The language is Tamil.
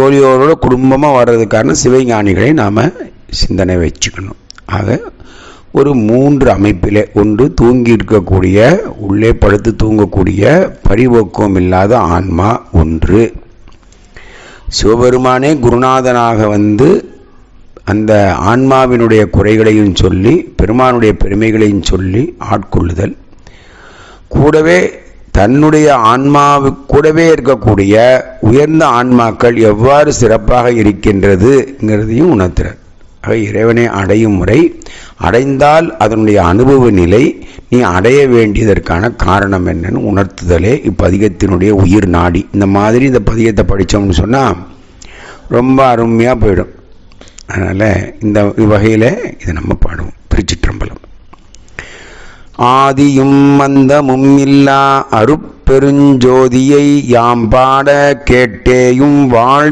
தோழியோரோட குடும்பமாக வர்றதுக்கான சிவஞானிகளை நாம் சிந்தனை வச்சுக்கணும். ஆக ஒரு மூன்று அமைப்பில் ஒன்று தூங்கி இருக்கக்கூடிய உள்ளே படுத்து தூங்கக்கூடிய பரிபோக்கம் இல்லாத ஆன்மா ஒன்று. சிவபெருமானே குருநாதனாக வந்து அந்த ஆன்மாவினுடைய குறைகளையும் சொல்லி பெருமானுடைய பெருமைகளையும் சொல்லி ஆட்கொள்ளுதல். கூடவே தன்னுடைய ஆன்மாவு கூடவே இருக்கக்கூடிய உயர்ந்த ஆன்மாக்கள் எவ்வாறு சிறப்பாக இருக்கின்றதுங்கிறதையும் உணர்த்துறார். ஆக இறைவனை அடையும் முறை அடைந்தால் அதனுடைய அனுபவ நிலை நீ அடைய வேண்டியதற்கான காரணம் என்னன்னு உணர்த்துதலே இப்பதிகத்தினுடைய உயிர் நாடி. இந்த மாதிரி இந்த பதிகத்தை படித்தோம்னு சொன்னால் ரொம்ப அருமையாக போயிடும். அதனால் இந்த வகையில் இதை நம்ம பாடுவோம். ஆதியும் மந்தமும் இல்லா அருப்பெருஞ்சோதியை யாம் பாட கேட்டேயும் வாழ்